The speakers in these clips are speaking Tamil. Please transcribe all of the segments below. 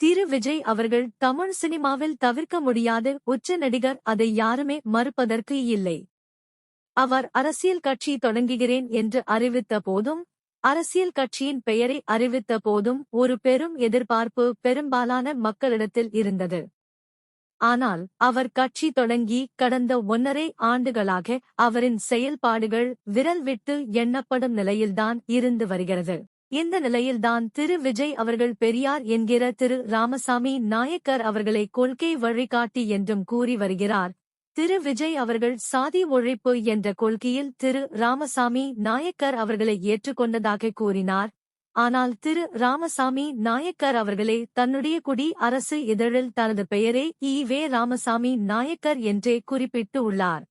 திரு விஜய் அவர்கள் தமிழ் சினிமாவில் தவிர்க்க முடியாத உச்ச நடிகர் அதை யாருமே மறுப்பதற்கு இல்லை. அவர் அரசியல் கட்சி தொடங்குகிறேன் என்று அறிவித்த போதும் அரசியல் கட்சியின் பெயரை அறிவித்த போதும் ஒரு பெரும் எதிர்பார்ப்பு பெரும்பாலான மக்களிடத்தில் இருந்தது. ஆனால் அவர் கட்சி தொடங்கி கடந்த ஒன்னரை ஆண்டுகளாக அவரின் செயல்பாடுகள் விரல் விட்டு எண்ணப்படும் நிலையில்தான் இருந்து வருகிறது. இந்த நிலையில்தான் திரு. விஜய் அவர்கள் பெரியார் என்கிற திரு. ராமசாமி நாயக்கர் அவர்களை கொள்கை வழிகாட்டி என்றும் கூறி வருகிறார். திரு. விஜய் அவர்கள் சாதி ஒழிப்பு என்ற கொள்கையில் திரு. ராமசாமி நாயக்கர் அவர்களை ஏற்றுக்கொண்டதாக கூறினார். ஆனால் திரு ராமசாமி நாயக்கர் அவர்களே தன்னுடைய குடி அரசு இதழில் தனது பெயரை இ. வே. ராமசாமி நாயக்கர் என்றே குறிப்பிட்டு உள்ளார்.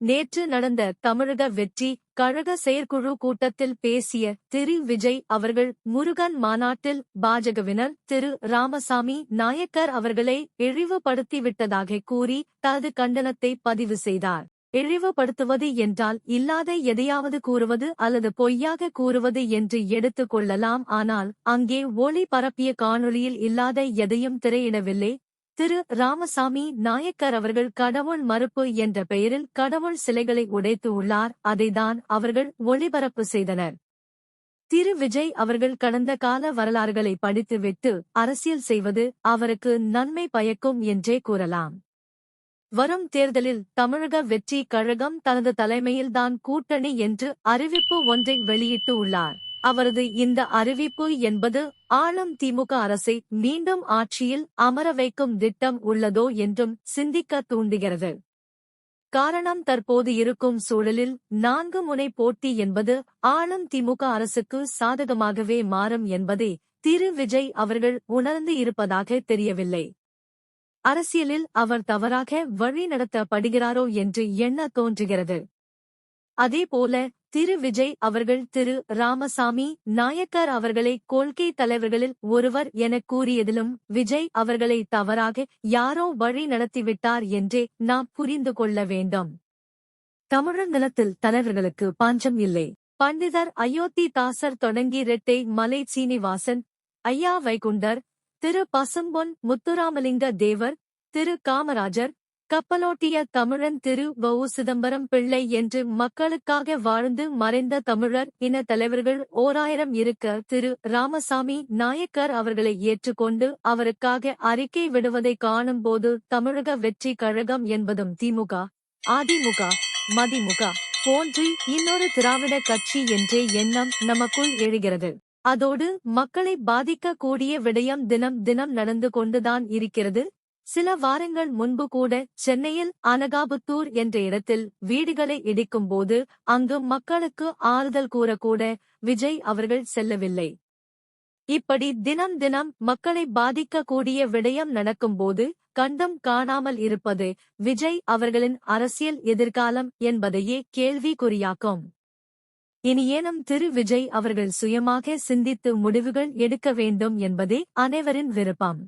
நேற்று நடந்த தமிழக வெற்றி கழக செயற்குழு கூட்டத்தில் பேசிய திரு. விஜய் அவர்கள் முருகன் மாநாட்டில் பாஜகவினர் திரு. ராமசாமி நாயக்கர் அவர்களை இழிவுபடுத்திவிட்டதாக கூறி தனது கண்டனத்தை பதிவு செய்தார். இழிவுபடுத்துவது என்றால் இல்லாத எதையாவது கூறுவது அல்லது பொய்யாக கூறுவது என்று எடுத்துக் கொள்ளலாம். ஆனால் அங்கே ஒளி பரப்பிய காணொளியில் இல்லாத எதையும் திரையிடவில்லை. திரு. ராமசாமி நாயக்கர் அவர்கள் கடவுள் மறுப்பு என்ற பெயரில் கடவுள் சிலைகளை உடைத்து உள்ளார். அதைதான் அவர்கள் ஒளிபரப்பு செய்தனர். திரு. விஜய் அவர்கள் கடந்த கால வரலாறுகளை படித்துவிட்டு அரசியல் செய்வது அவருக்கு நன்மை பயக்கும் என்றே கூறலாம். வரும் தேர்தலில் தமிழக வெற்றி கழகம் தனது தலைமையில்தான் கூட்டணி என்று அறிவிப்பு ஒன்றை வெளியிட்டு உள்ளார். அவரது இந்த அறிவிப்பு என்பது ஆளும் திமுக அரசை மீண்டும் ஆட்சியில் அமர வைக்கும் திட்டம் உள்ளதோ என்றும் சிந்திக்க தூண்டுகிறது. காரணம் தற்போது இருக்கும் சூழலில் நான்கு முனை போட்டி என்பது ஆளும் திமுக அரசுக்கு சாதகமாகவே மாறும் என்பதை திரு விஜய் அவர்கள் உணர்ந்து இருப்பதாக தெரியவில்லை. அரசியலில் அவர் தவறாக வழி நடத்தப்படுகிறாரோ என்று எண்ண தோன்றுகிறது. அதேபோல திரு. விஜய் அவர்கள் திரு. ராமசாமி நாயக்கர் அவர்களை கொள்கை தலைவர்களில் ஒருவர் எனக் கூறியதிலும் விஜய் அவர்களை தவறாக யாரோ வழி நடத்திவிட்டார் என்றே நாம் புரிந்து கொள்ள வேண்டும். தமிழங்கலத்தில் தலைவர்களுக்கு பாஞ்சம் இல்லை. பண்டிதர் அயோத்தி தாசர் தொடங்கி ரெட்டை மலை சீனிவாசன் ஐயா வைகுண்டர் திரு பசும்பொன் முத்துராமலிங்க தேவர் திரு காமராஜர் கப்பலோட்டிய தமிழன் திரு வ சிதம்பரம் பிள்ளை என்று மக்களுக்காக வாழ்ந்து மறைந்த தமிழர் இன தலைவர்கள் ஓராயிரம் இருக்க திரு ராமசாமி நாயக்கர் அவர்களை ஏற்றுக்கொண்டு அவருக்காக அறிக்கை விடுவதை காணும்போது தமிழக வெற்றி கழகம் என்பதும் திமுக அதிமுக மதிமுக போன்று இன்னொரு திராவிட கட்சி என்றே எண்ணம் நமக்குள் எழுகிறது. அதோடு மக்களை பாதிக்கக்கூடிய விடயம் தினம் தினம் நடந்து கொண்டுதான் இருக்கிறது. சில வாரங்கள் முன்பு கூட சென்னையில் அனகாபுத்தூர் என்ற இடத்தில் வீடுகளை இடிக்கும்போது அங்கு மக்களுக்கு ஆறுதல் கூறக்கூட விஜய் அவர்கள் செல்லவில்லை. இப்படி தினம் தினம் மக்களை பாதிக்கக்கூடிய விடயம் நடக்கும்போது கண்டம் காணாமல் இருப்பது விஜய் அவர்களின் அரசியல் எதிர்காலம் என்பதையே கேள்விக்குறியாக்கும். இனியேனும் திரு விஜய் அவர்கள் சுயமாக சிந்தித்து முடிவுகள் எடுக்க வேண்டும் என்பதே அனைவரின் விருப்பம்.